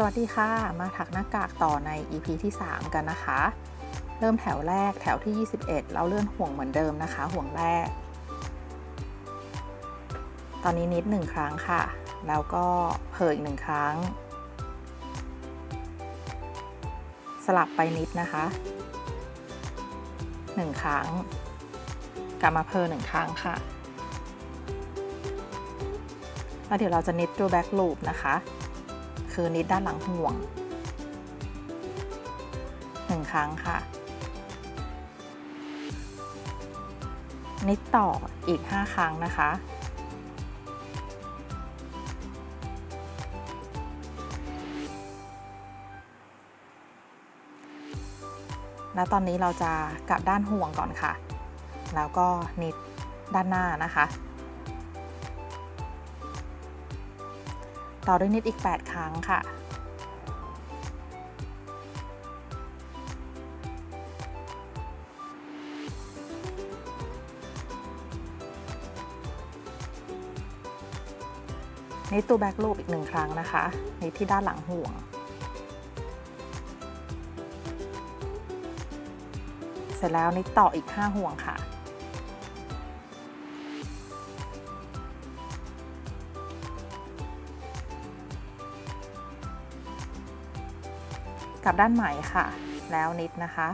สวัสดีค่ะ มาถักหน้ากากต่อใน EP ที่ 3 กันนะคะ เริ่มแถวแรกแถวที่ 21เราเลื่อนห่วงเหมือนเดิมนะคะ ห่วงแรก ตอนนี้นิดหนึ่งครั้งค่ะ แล้วก็เพออีกหนึ่งครั้ง สลับไปนิดนะคะหนึ่งครั้ง กลับมาเพอหนึ่งครั้งค่ะ แล้วเดี๋ยวเราจะนิดตัวแบ็กลูปนะคะ คือนิดด้านหลังห่วงหนึ่งครั้งค่ะ นิดต่ออีก 5 ครั้งนะคะ แล้วตอนนี้เราจะกลับด้านห่วงก่อนค่ะ แล้วก็นิดด้านหน้านะคะ ต่อด้วยนิดอีก 8 ครั้งค่ะนิดตัวแบ็กลูปอีกหนึ่งครั้งนะคะนิดที่ด้านหลังห่วง เสร็จแล้วนิดต่ออีก 5 ห่วงค่ะ กลับด้านใหม่ค่ะ แล้วนิดนะคะ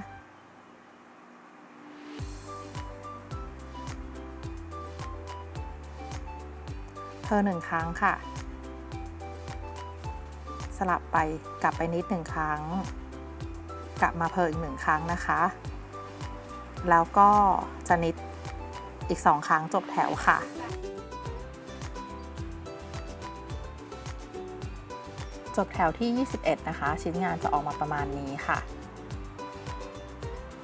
เพอหนึ่งครั้งค่ะ สลับไปกลับไปนิดหนึ่งครั้ง กลับมาเพออีกหนึ่งครั้งนะคะ แล้วก็จะนิดอีกสองครั้งจบแถวค่ะ จบแถวที่ 21 นะคะ ชิ้นงานจะออกมาประมาณนี้ค่ะ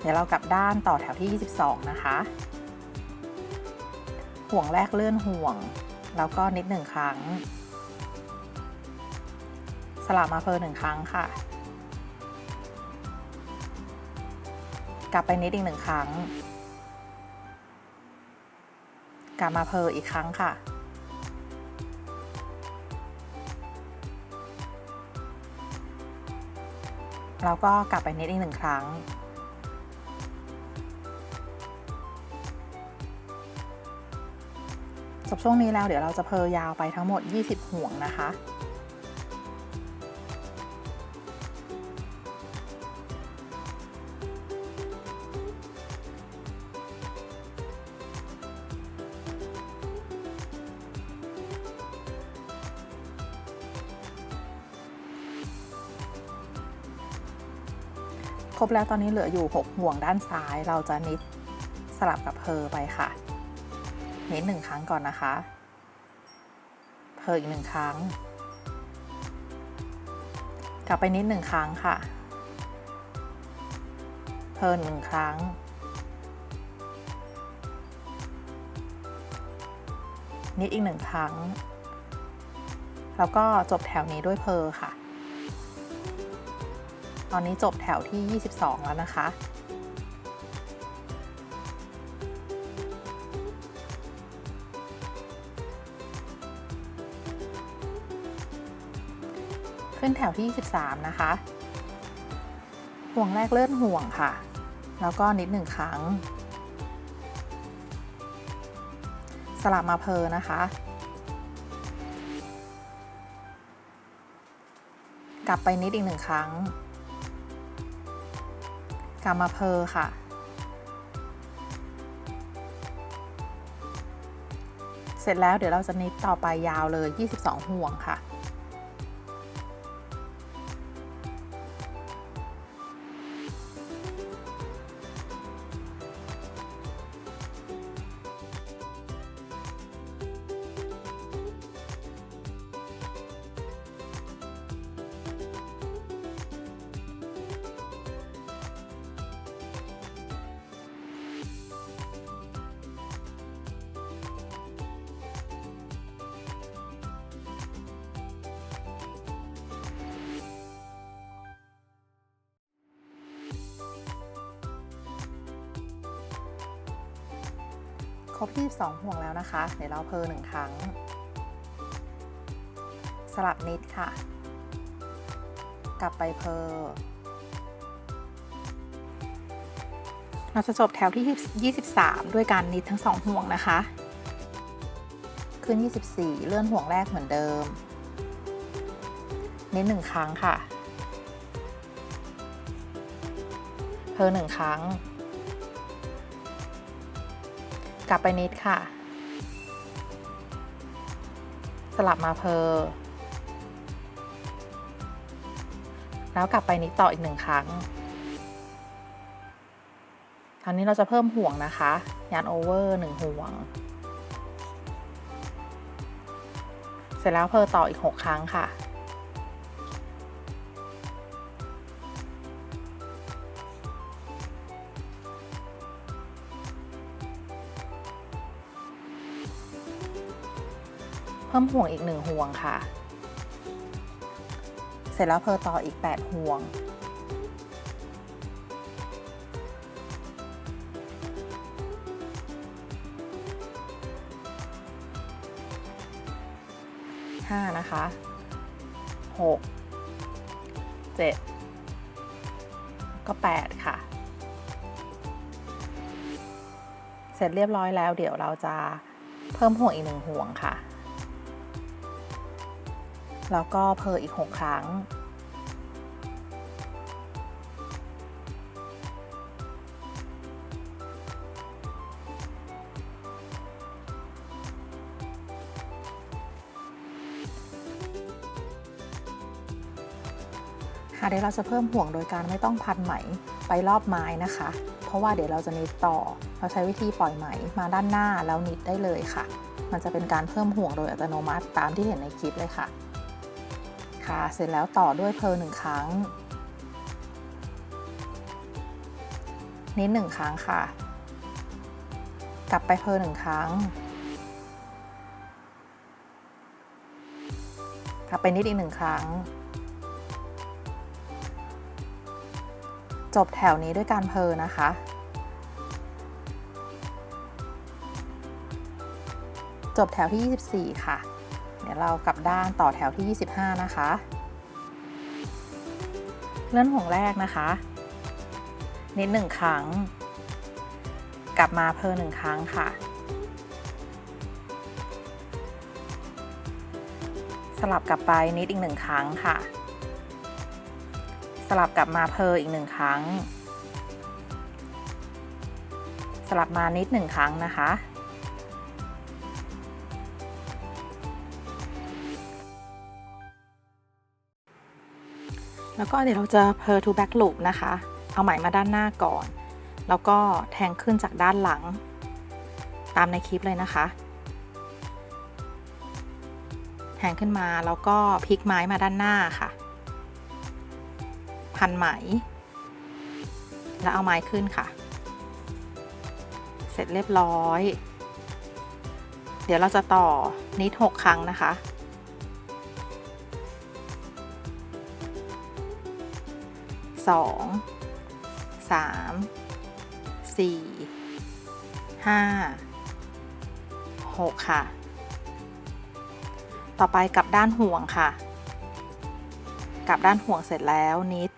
เดี๋ยวเรากลับด้านต่อแถวที่ 22 นะคะ ห่วงแรกเลื่อนห่วง แล้วก็นิดหนึ่งครั้ง สลับมาเพอหนึ่งครั้งค่ะ กลับไปนิดอีกหนึ่งครั้ง กลับมาเพออีกครั้งค่ะ แล้วก็กลับไปนิดอีกหนึ่งครั้ง จบช่วงนี้แล้วเดี๋ยวเราจะเพลยาวไปทั้งหมด 20 ห่วงนะคะ แล้วตอนนี้เหลืออยู่ 6 ห่วงด้านซ้าย เราจะนิดสลับกับเพอไปค่ะ นิดหนึ่งครั้งก่อนนะคะ เพออีกหนึ่งครั้ง กลับไปนิดหนึ่งครั้งค่ะ เพอหนึ่งครั้ง นิดอีกหนึ่งครั้ง แล้วก็จบแถวนี้ด้วยเพอค่ะ ตอนนี้จบแถวที่ 22 แล้วนะคะ ขึ้นแถวที่ 23 นะคะ ห่วงแรกเลื่อนห่วงค่ะ แล้วก็นิดหนึ่งครั้ง สลับมาเพอนะคะกลับไปนิดอีกหนึ่งครั้ง กลับมาเพอค่ะ เสร็จแล้วเดี๋ยวเราจะนิดต่อไปยาวเลย 22 ห่วงค่ะ รบ22ห่วงแล้วนะคะ เดี๋ยวเราเพอหนึ่งครั้ง สลับนิดค่ะ กลับไปเพอเราจะจบแถวที่ 23 ด้วยการนิดทั้งสองห่วงนะคะ ขึ้น 24 เลื่อนห่วงแรกเหมือนเดิม นิดหนึ่งครั้งค่ะ เพอหนึ่งครั้ง กลับไปนิดค่ะ สลับมาเพอแล้วกลับไปนิดต่ออีกหนึ่งครั้ง คราวนี้เราจะเพิ่มห่วงนะคะยานโอเวอร์หนึ่งห่วง เสร็จแล้วเพอต่ออีก 6 ครั้งค่ะ เพิ่มห่วงอีกหนึ่งห่วงค่ะ เสร็จแล้วเพอต่ออีก 8 ห่วงห้านะคะหกเจ็ดก็แปดค่ะ เสร็จเรียบร้อยแล้วเดี๋ยวเราจะเพิ่มห่วงอีกหนึ่งห่วงค่ะ แล้วก็เพออีก 6 ครั้ง ค่ะเดี๋ยวเราจะเพิ่มห่วงโดยการไม่ต้องพันไหมไปรอบไม้นะคะ เพราะว่าเดี๋ยวเราจะนิดต่อ เราใช้วิธีปล่อยไหมมาด้านหน้าแล้วนิดได้เลยค่ะ มันจะเป็นการเพิ่มห่วงโดยอัตโนมัติตามที่เห็นในคลิปเลยค่ะ ค่ะ เสร็จแล้วต่อด้วยเพลหนึ่งครั้ง นิดหนึ่งครั้งค่ะ กลับไปเพลหนึ่งครั้ง กลับไปนิดอีกหนึ่งครั้ง จบแถวนี้ด้วยการเพลนะคะจบแถวที่ 24 ค่ะ ดี๋ยวเรากลับด้านต่อแถวที่ 25 นะคะ เลื่อนห่วงแรกนะคะนิดหนึ่งครั้ง กลับมาเพลหนึ่งครั้งค่ะ สลับกลับไปนิดอีกหนึ่งครั้งค่ะ สลับกลับมาเพลอีกหนึ่งครั้ง สลับมานิดหนึ่งครั้งนะคะ แล้วก็เดี๋ยวเราจะ per to back loop นะคะ เอาไหมมาด้านหน้าก่อน แล้วก็แทงขึ้นจากด้านหลัง ตามในคลิปเลยนะคะ แทงขึ้นมาแล้วก็พลิกไม้มาด้านหน้าค่ะ พันไหม แล้วเอาไม้ขึ้นค่ะ เสร็จเรียบร้อย เดี๋ยวเราจะต่อนิดหกครั้งนะคะ สองสามสี่ห้าหกค่ะ ต่อไปกลับด้านห่วงค่ะกลับด้านห่วงเสร็จแล้วนิด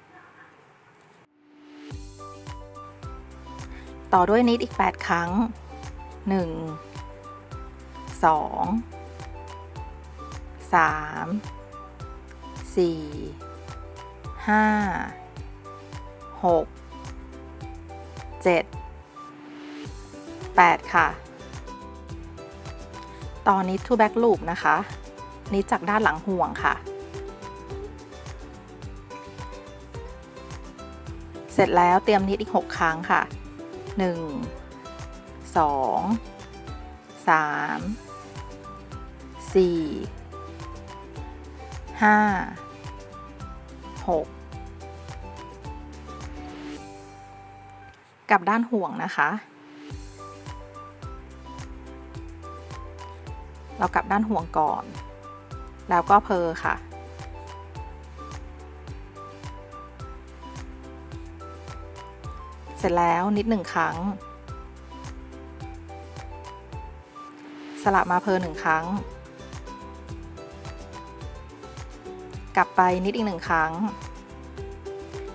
ต่อด้วยนิดอีก 8 ครั้ง 1 2 3 4 5 6 7 8 ค่ะต่อนิด to back loop นะคะนิดจากด้านหลังห่วงค่ะ เสร็จแล้วเตรียมนิดอีก 6 ครั้งค่ะ 1 2 3 4 5 6 กลับด้านห่วงนะคะ เรากลับด้านห่วงก่อน แล้วก็เพอค่ะ เสร็จแล้วนิดหนึ่งครั้ง สลับมาเพอหนึ่งครั้ง กลับไปนิดอีกหนึ่งครั้ง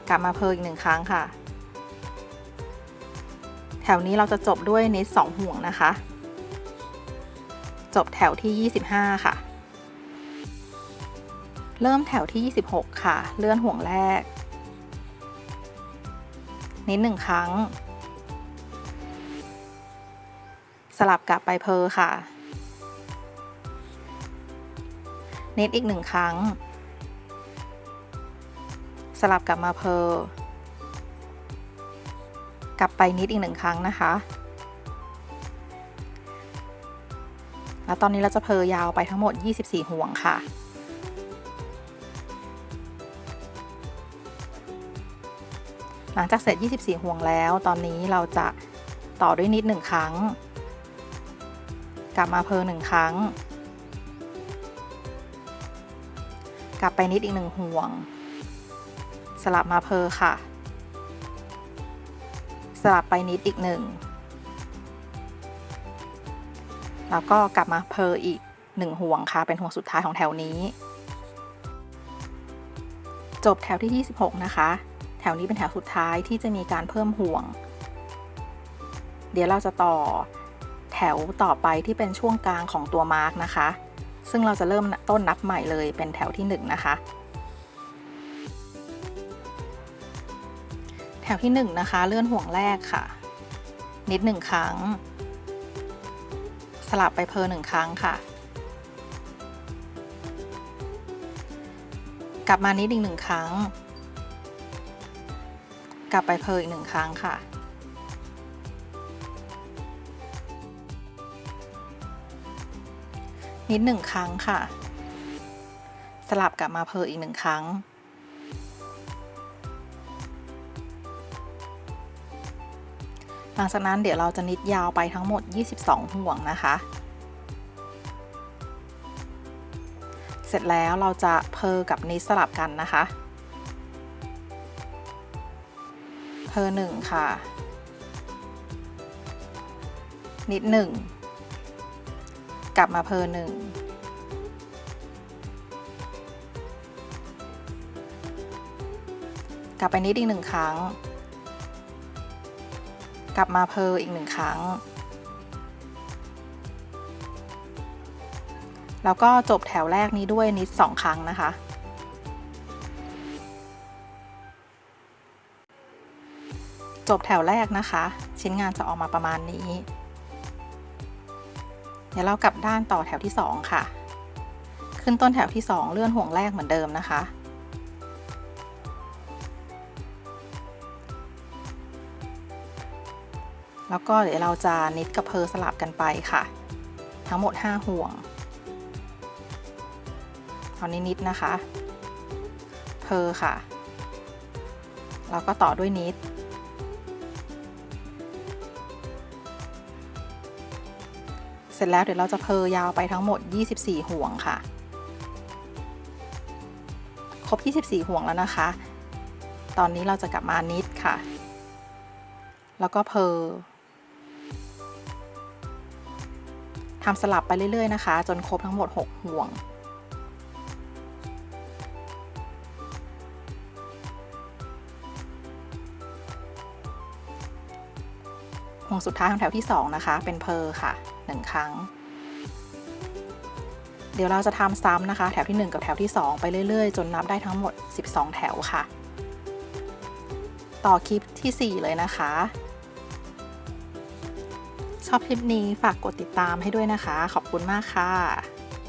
กลับมาเพออีกหนึ่งครั้งค่ะ ถวนี้เราจะจบด้วยเนิดสองห่วงนะคะ จบแถวที่ 25 ค่ะ เริ่มแถวที่ 26 ค่ะ เลื่อนห่วงแรก นิดหนึ่งครั้ง สลับกลับไปเพอค่ะ นิดอีกหนึ่งครั้ง สลับกลับมาเพอ กลับไปนิดอีกหนึ่งครั้งนะคะ แล้วตอนนี้เราจะเพอยาวไปทั้งหมด 24 ห่วงค่ะ หลังจากเสร็จ 24 ห่วงแล้ว ตอนนี้เราจะต่อด้วยนิดหนึ่งครั้ง กลับมาเพอหนึ่งครั้ง กลับไปนิดอีกหนึ่งห่วง สลับมาเพอค่ะ ลับไปนิดอีกหนึ่งแล้วก็กลับมาเพออีกหนึ่งห่วงค่ะ เป็นห่วงสุดท้ายของแถวนี้ จบแถวที่ 26 นะคะ แถวนี้เป็นแถวสุดท้ายที่จะมีการเพิ่มห่วง เดี๋ยวเราจะต่อแถวต่อไปที่เป็นช่วงกลางของตัวมาร์กนะคะ ซึ่งเราจะเริ่มต้นนับใหม่เลยเป็นแถวที่ 1 นะคะ ถวที่1นะคะ เลื่อนห่วงแรกค่ะ นิดหนึ่งครั้ง สลับไปเพอหนึ่งครั้งค่ะ กลับมานิดอีกหนึ่งครั้ง กลับไปเพออีกหนึ่งครั้งค่ะนิดหนึ่งครั้งค่ะ สลับกลับมาเพออีกหนึ่งครั้ง หลังจากนั้นเดี๋ยวเราจะนิดยาวไปทั้งหมด 22 ห่วงนะคะ เสร็จแล้วเราจะเพอกับนิดสลับกันนะคะ เพอหนึ่งค่ะ นิดหนึ่ง กลับมาเพอหนึ่งกลับไปนิดอีกหนึ่งครั้ง กลับมาเพออีกหนึ่งครั้ง แล้วก็จบแถวแรกนี้ด้วยนิดสองครั้งนะคะ จบแถวแรกนะคะ ชิ้นงานจะออกมาประมาณนี้ เดี๋ยวเรากลับด้านต่อแถวที่ 2 ค่ะ ขึ้นต้นแถวที่ 2 เลื่อนห่วงแรกเหมือนเดิมนะคะ แล้วก็เดี๋ยวเราจะนิดกับเพอสลับกันไปค่ะ ทั้งหมด 5 ห่วงตอนนี้นิดนะคะ เพอค่ะ แล้วก็ต่อด้วยนิด เสร็จแล้วเดี๋ยวเราจะเพอยาวไปทั้งหมด 24 ห่วงค่ะ ครบ 24 ห่วงแล้วนะคะ ตอนนี้เราจะกลับมานิดค่ะ แล้วก็เพอ ทำสลับไปเรื่อย ๆ นะคะ จนครบทั้งหมด 6 ห่วง ห่วงสุดท้ายของแถวที่ 2 นะคะ เป็นเพอค่ะ 1 ครั้ง เดี๋ยวเราจะทำซ้ำนะคะ แถวที่ 1 กับแถวที่ 2 ไปเรื่อย ๆ จนนับได้ทั้งหมด 12 แถวค่ะ ต่อคลิปที่ 4 เลยนะคะ ชอบคลิปนี้ฝากกดติดตามให้ด้วยนะคะ ขอบคุณมากค่ะ